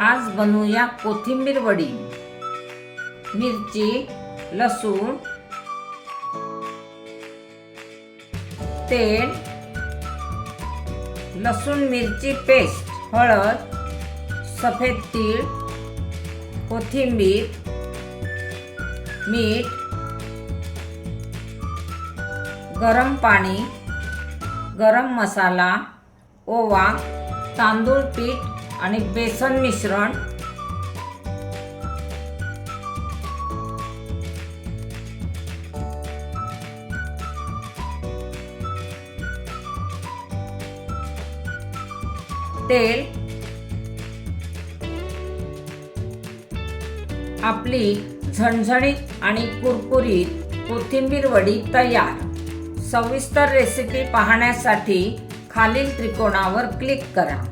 आज बनवूया कोथिंबीर वडी मिरची लसूण तेल लसूण मिरची पेस्ट हळद सफेद तीळ कोथिंबीर मीठ गरम पाणी गरम मसाला ओवा तांदूळ पीठ आणि बेसन मिश्रण. तेल. आपली झणझणीत आणि कुरकुरीत कोथिंबीर वडी तयार. सविस्तर रेसिपी पाहण्यासाठी खालील त्रिकोणावर क्लिक करा.